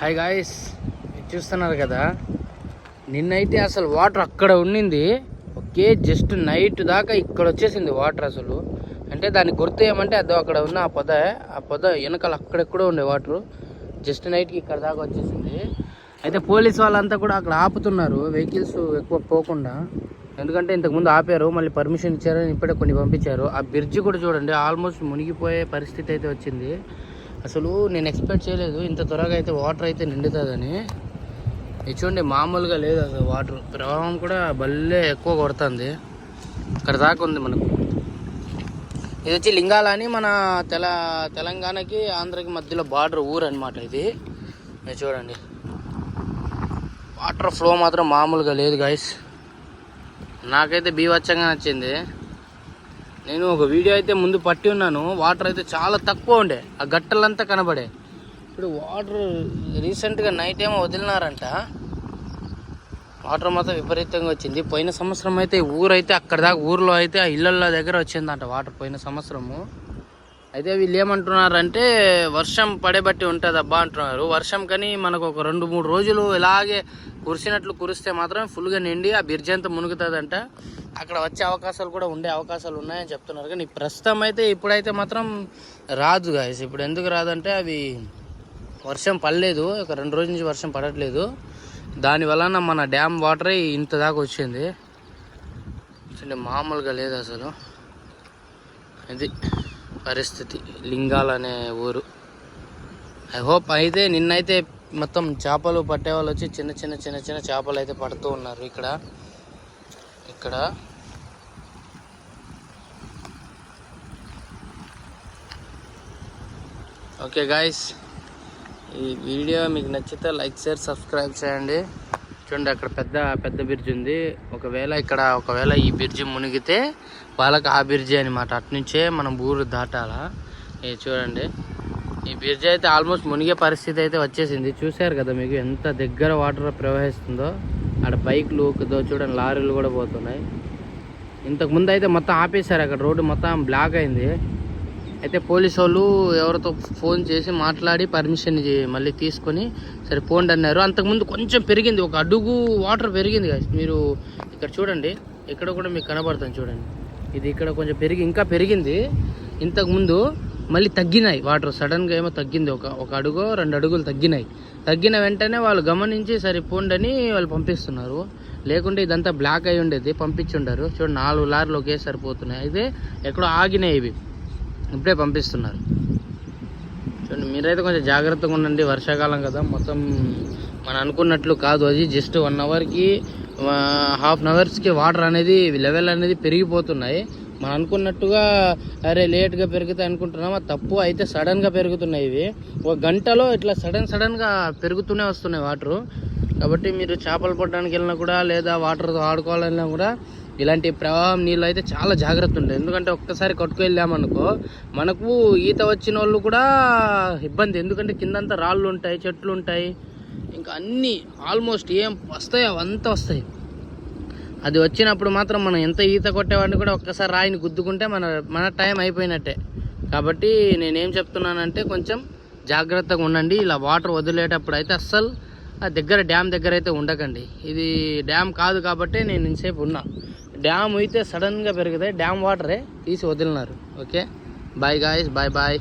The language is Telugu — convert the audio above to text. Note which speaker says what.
Speaker 1: హాయ్ గాయస్ చూస్తున్నారు కదా? నిన్నైతే అసలు వాటర్ అక్కడ ఉండింది. ఒకే జస్ట్ నైట్ దాకా ఇక్కడ వచ్చేసింది వాటర్ అసలు. అంటే దాని గుర్తు ఏమంటే అదో అక్కడ ఉన్న ఆ పొద ఆ పొద వెనకాల అక్కడెక్కడో ఉండే వాటర్ జస్ట్ నైట్కి ఇక్కడ దాకా వచ్చేసింది. అయితే పోలీస్ వాళ్ళంతా కూడా అక్కడ ఆపుతున్నారు. వెహికల్స్ ఎక్కువ పోకుండా. ఎందుకంటే ఇంతకుముందు ఆపారు మళ్ళీ పర్మిషన్ ఇచ్చారు ఇప్పుడే కొన్ని పంపించారు. ఆ బ్రిడ్జ్ కూడా చూడండి ఆల్మోస్ట్ మునిగిపోయే పరిస్థితి అయితే వచ్చింది. అసలు నేను ఎక్స్పెక్ట్ చేయలేదు. ఇంత త్వరగా అయితే వాటర్ అయితే నిండుతుందని. ఇది చూడండి మామూలుగా లేదు అసలు వాటర్ ప్రవాహం కూడా భలే ఎక్కువ కొడుతుంది. ఇక్కడ దాకా ఉంది మనకు. ఇది వచ్చి లింగాల అని మన తెల తెలంగాణకి ఆంధ్రకి మధ్యలో బార్డర్ ఊరు అనమాట ఇది మీరు చూడండి. వాటర్ ఫ్లో మాత్రం మామూలుగా లేదు గాయస్ నాకైతే బీవచ్చంగా నచ్చింది. నేను ఒక వీడియో అయితే ముందు పట్టి ఉన్నాను. వాటర్ అయితే చాలా తక్కువ ఉండే. ఆ గట్టలంతా కనబడే. ఇప్పుడు వాటర్ రీసెంట్గా నైట్ ఏమో వదిలినారంట. వాటర్ మాత్రం విపరీతంగా వచ్చింది. పోయిన సంవత్సరం అయితే ఊరైతే అక్కడ దాకా ఊర్లో అయితే ఆ ఇళ్ళల్లో దగ్గర వచ్చిందంట వాటర్ పోయిన సంవత్సరము. అయితే వీళ్ళు ఏమంటున్నారంటే వర్షం పడేబట్టి ఉంటుంది అబ్బా అంటున్నారు. వర్షం కానీ మనకు ఒక రెండు మూడు రోజులు ఇలాగే కురిసినట్లు కురిస్తే మాత్రం ఫుల్గా నిండి ఆ బ్రిడ్జ్ అంతా మునుగుతుందంట. అక్కడ వచ్చే అవకాశాలు కూడా ఉండే అవకాశాలు ఉన్నాయని చెప్తున్నారు. కానీ ప్రస్తుతం అయితే ఇప్పుడైతే మాత్రం రాదు గాయస్ ఇప్పుడు ఎందుకు రాదంటే అవి వర్షం పడలేదు. ఒక రెండు రోజుల నుంచి వర్షం పడట్లేదు. దాని వలన మన డ్యామ్ వాటరే ఇంత దాకా వచ్చింది. మామూలుగా లేదు అసలు. ఇది పరిస్థితి. లింగాల్ అనే ఊరు. ఐ హోప్ అయితే నిన్నైతే మొత్తం చేపలు పట్టే వాళ్ళు వచ్చి చిన్న చిన్న చిన్న చిన్న చేపలు అయితే పడుతూ ఉన్నారు ఇక్కడ. ఇక్కడ. Okay guys. ఈ వీడియో మీకు నచ్చితే లైక్ షేర్ సబ్స్క్రైబ్ చేయండి. చూడండి అక్కడ పెద్ద పెద్ద బ్రిడ్జ్ ఉంది. ఒకవేళ ఇక్కడ ఒకవేళ ఈ బ్రిడ్జ్ మునిగితే వాళ్ళకి ఆ బ్రిడ్జి అనమాట అట్నుంచే మనం ఊరు దాటాలా. ఇది చూడండి. ఈ బ్రిడ్జ్ అయితే ఆల్మోస్ట్ మునిగే పరిస్థితి అయితే వచ్చేసింది. చూశారు కదా మీకు ఎంత దగ్గర వాటర్ ప్రవహిస్తుందో? అక్కడ బైక్లు దో చూడండి లారీలు కూడా పోతున్నాయి. ఇంతకు ముందు అయితే మొత్తం ఆపేశారు అక్కడ. రోడ్డు మొత్తం బ్లాక్ అయింది. అయితే పోలీసు వాళ్ళు ఎవరితో ఫోన్ చేసి మాట్లాడి పర్మిషన్ మళ్ళీ తీసుకొని సరే పోండి అన్నారు. అంతకుముందు కొంచెం పెరిగింది. ఒక అడుగు వాటర్ పెరిగింది కదా మీరు ఇక్కడ చూడండి. ఇక్కడ కూడా మీకు కనబడుతుంది చూడండి. ఇది ఇక్కడ కొంచెం పెరిగి ఇంకా పెరిగింది. ఇంతకుముందు మళ్ళీ తగ్గినాయి వాటర్. సడన్గా ఏమో తగ్గింది. ఒక ఒక అడుగు రెండు అడుగులు తగ్గినాయి. తగ్గిన వెంటనే వాళ్ళు గమనించి సరే పోండని వాళ్ళు పంపిస్తున్నారు. లేకుంటే ఇదంతా బ్లాక్ అయి ఉండేది. పంపించుండారు చూడండి నాలుగు లారీలు ఒకేసారి పోతున్నాయి. అయితే ఎక్కడో ఆగినాయి ఇవి. ఇప్పుడే పంపిస్తున్నారు. చూడండి మీరైతే కొంచెం జాగ్రత్తగా ఉండండి వర్షాకాలం కదా మొత్తం మనం అనుకున్నట్లు కాదు. అది జస్ట్ వన్ అవర్కి హాఫ్ అన్ అవర్స్కి వాటర్ అనేది లెవెల్ అనేది పెరిగిపోతున్నాయి. మనం అనుకున్నట్టుగా అరే లేట్గా పెరుగుతాయి అనుకుంటున్నాము? తప్పు అయితే సడన్గా పెరుగుతున్నాయి ఇవి. ఒక గంటలో ఇట్లా సడన్ సడన్గా పెరుగుతూనే వస్తున్నాయి వాటరు కాబట్టి మీరు చేపలు పట్టడానికి వెళ్ళినా కూడా లేదా వాటర్తో ఆడుకోవాలన్నా కూడా ఇలాంటి ప్రవాహం నీళ్ళు అయితే చాలా జాగ్రత్త ఉండేది ఎందుకంటే ఒక్కసారి కొట్టుకు వెళ్ళామనుకో మనకు ఈత వచ్చిన వాళ్ళు కూడా ఇబ్బంది. ఎందుకంటే కిందంతా రాళ్ళు ఉంటాయి చెట్లు ఉంటాయి. ఇంకా అన్నీ ఆల్మోస్ట్ ఏం వస్తాయో అవంతా వస్తాయి. అది వచ్చినప్పుడు మాత్రం మనం ఎంత ఈత కొట్టేవాడిని కూడా ఒక్కసారి రాయిని గుద్దుకుంటే మన మన టైం అయిపోయినట్టే. కాబట్టి నేనేం చెప్తున్నానంటే కొంచెం జాగ్రత్తగా ఉండండి. ఇలా వాటర్ వదిలేటప్పుడు అయితే అస్సలు ఆ దగ్గర డ్యామ్ దగ్గర అయితే ఉండకండి. ఇది డ్యామ్ కాదు కాబట్టి నేను ఇంతసేపు ఉన్నా. డ్యామ్ అయితే సడన్గా పెరుగుతాయి డ్యామ్ వాటరే తీసి వదిలినారు. Okay bye guys bye bye